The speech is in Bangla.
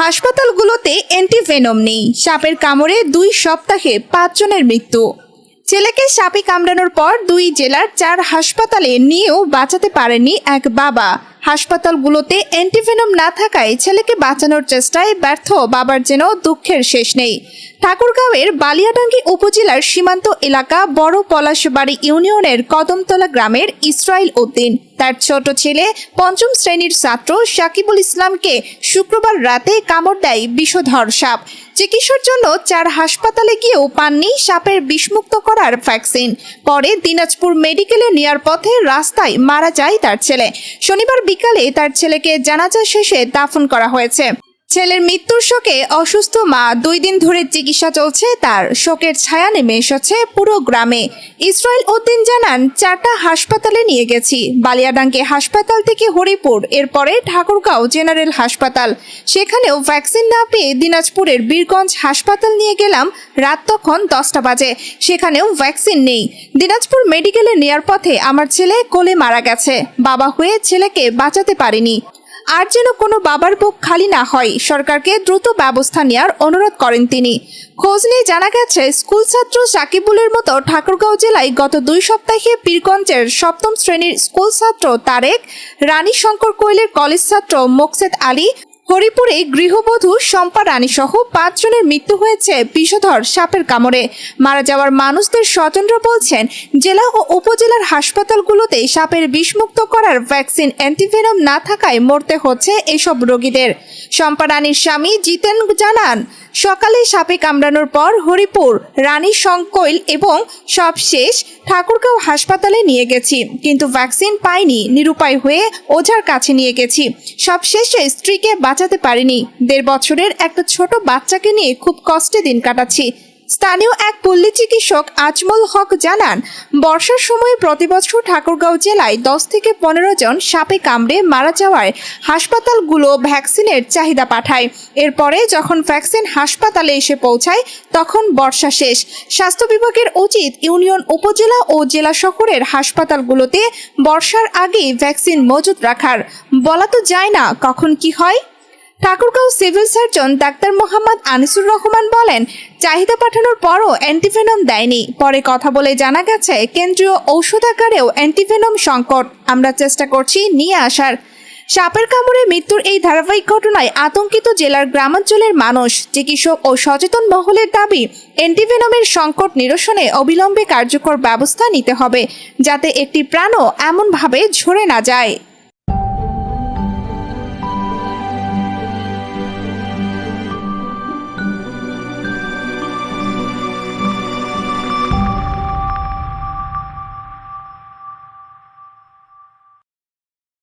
হাসপাতালগুলোতে অ্যান্টিভেনম নেই। সাপের কামড়ে দুই সপ্তাহে পাঁচজনের মৃত্যু। ছেলেকে সাপে কামড়ানোর পর দুই জেলার চার হাসপাতালে নিয়েও বাঁচাতে পারেনি এক বাবা। হাসপাতালগুলোতে অ্যান্টিভেনম না থাকায় ছেলেকে বাঁচানোর চেষ্টায় ব্যর্থ বাবার যেন দুঃখের শেষ নেই। ঠাকুরগাঁওয়ের বালিয়াডাঙ্গি উপজেলার সীমান্ত এলাকা বড় পলাশবাড়ি ইউনিয়নের কদমতলা গ্রামের ইসরাইল উদ্দিন। তার ছোট ছেলে পঞ্চম শ্রেণির ছাত্র সাকিবুল ইসলামকে শুক্রবার রাতে কামড় দেয় বিষধর সাপ। চিকিৎসার জন্য চার হাসপাতালে গিয়েও পাননি সাপের বিষমুক্ত করার ভ্যাকসিন। পরে দিনাজপুর মেডিকেলে নেওয়ার পথে রাস্তায় মারা যায় তার ছেলে। শনিবার বিকালে তার ছেলেকে জানাজা শেষে দাফন করা হয়েছে। ছেলের মৃত্যুর শোকে অসুস্থ মা দুই দিন ধরে চিকিৎসা চলছে, তার শোকের ছায়া নেমে এসেছে পুরো গ্রামে। ইসরায়েল উদ্দিন জানান, চারটা হাসপাতালে নিয়ে গেছি। বালিয়াডাঙ্গে হাসপাতাল থেকে হরিপুর, এরপরে ঠাকুরগাঁও জেনারেল হাসপাতাল। সেখানেও ভ্যাকসিন না পেয়ে দিনাজপুরের বীরগঞ্জ হাসপাতাল নিয়ে গেলাম, রাত তখন দশটা বাজে। সেখানেও ভ্যাকসিন নেই। দিনাজপুর মেডিকেলে নেয়ার পথে আমার ছেলে কোলে মারা গেছে। বাবা হয়ে ছেলেকে বাঁচাতে পারিনি। আর যেন কোনো বাবার বুক খালি না হয়, সরকারকে দ্রুত ব্যবস্থা নেওয়ার অনুরোধ করেন তিনি। খোঁজ নিয়ে জানা গেছে, স্কুল ছাত্র সাকিবুলের মতো ঠাকুরগাঁও জেলায় গত দুই সপ্তাহে পীরগঞ্জের সপ্তম শ্রেণির স্কুল ছাত্র তারেক রানী শঙ্কর কোয়েলের কলেজ ছাত্র মোকসেদ আলী হরিপুরে গৃহবধূ শম্পা রানী সহ পাঁচজনের মৃত্যু হয়েছে বিষধর সাপের কামড়ে। মারা যাওয়ার মানুষদের স্বতন্ত্র বলছেন, জেলা ও উপজেলার হাসপাতালগুলোতে সাপের বিষমুক্ত করার ভ্যাকসিন অ্যান্টিভেনম না থাকায় মরতে হচ্ছে এসব রোগীদের। শম্পা রানীর স্বামী জিতেন জানান, সকালে সাপে কামড়ানোর পর হরিপুর, রানী সংকৈল এবং সবশেষ ঠাকুরগাঁও হাসপাতালে নিয়ে গেছি, কিন্তু ভ্যাকসিন পাইনি, নিরুপায় হয়ে ওঝার কাছে নিয়ে গেছি। সব শেষে স্ত্রীকে বাঁচাতে পারিনি। দেড় বছরের একটা ছোট বাচ্চাকে নিয়ে খুব কষ্টে দিন কাটাচ্ছি। স্থানীয় এক পল্লী চিকিৎসক আজমল হক জানান, বর্ষার সময় প্রতিবছর ঠাকুরগাঁও জেলায় দশ থেকে পনেরো জন সাপে কামড়ে মারা যাওয়ায় হাসপাতালগুলো ভ্যাকসিনের চাহিদা পাঠায়। এরপরে যখন ভ্যাকসিন হাসপাতালে এসে পৌঁছায়, তখন বর্ষা শেষ। স্বাস্থ্য বিভাগের উচিত ইউনিয়ন উপজেলা ও জেলা শহরের হাসপাতালগুলোতে বর্ষার আগেই ভ্যাকসিন মজুত রাখার। বলা তো যায় না কখন কি হয়। Thakurgaon civil surgeon doctor Mohammad Anisur Rahman বলেন, চাহিদা পাঠানোর পরও অ্যান্টিভেনম দেয়নি। পরে কথা বলে জানা গেছে, কেন্দ্রীয় ঔষধাগারেও অ্যান্টিভেনম সংকট। আমরা চেষ্টা করছি নিয়ে আসার। সাপের কামড়ে মৃত্যুর এই ধারাবাহিক ঘটনায় আতঙ্কিত জেলার গ্রামাঞ্চলের মানুষ, চিকিৎসক ও সচেতন মহলের দাবি, অ্যান্টিভেনমের সংকট নিরসনে অবিলম্বে কার্যকর ব্যবস্থা নিতে হবে, যাতে একটি প্রাণও এমনভাবে ঝরে না যায়।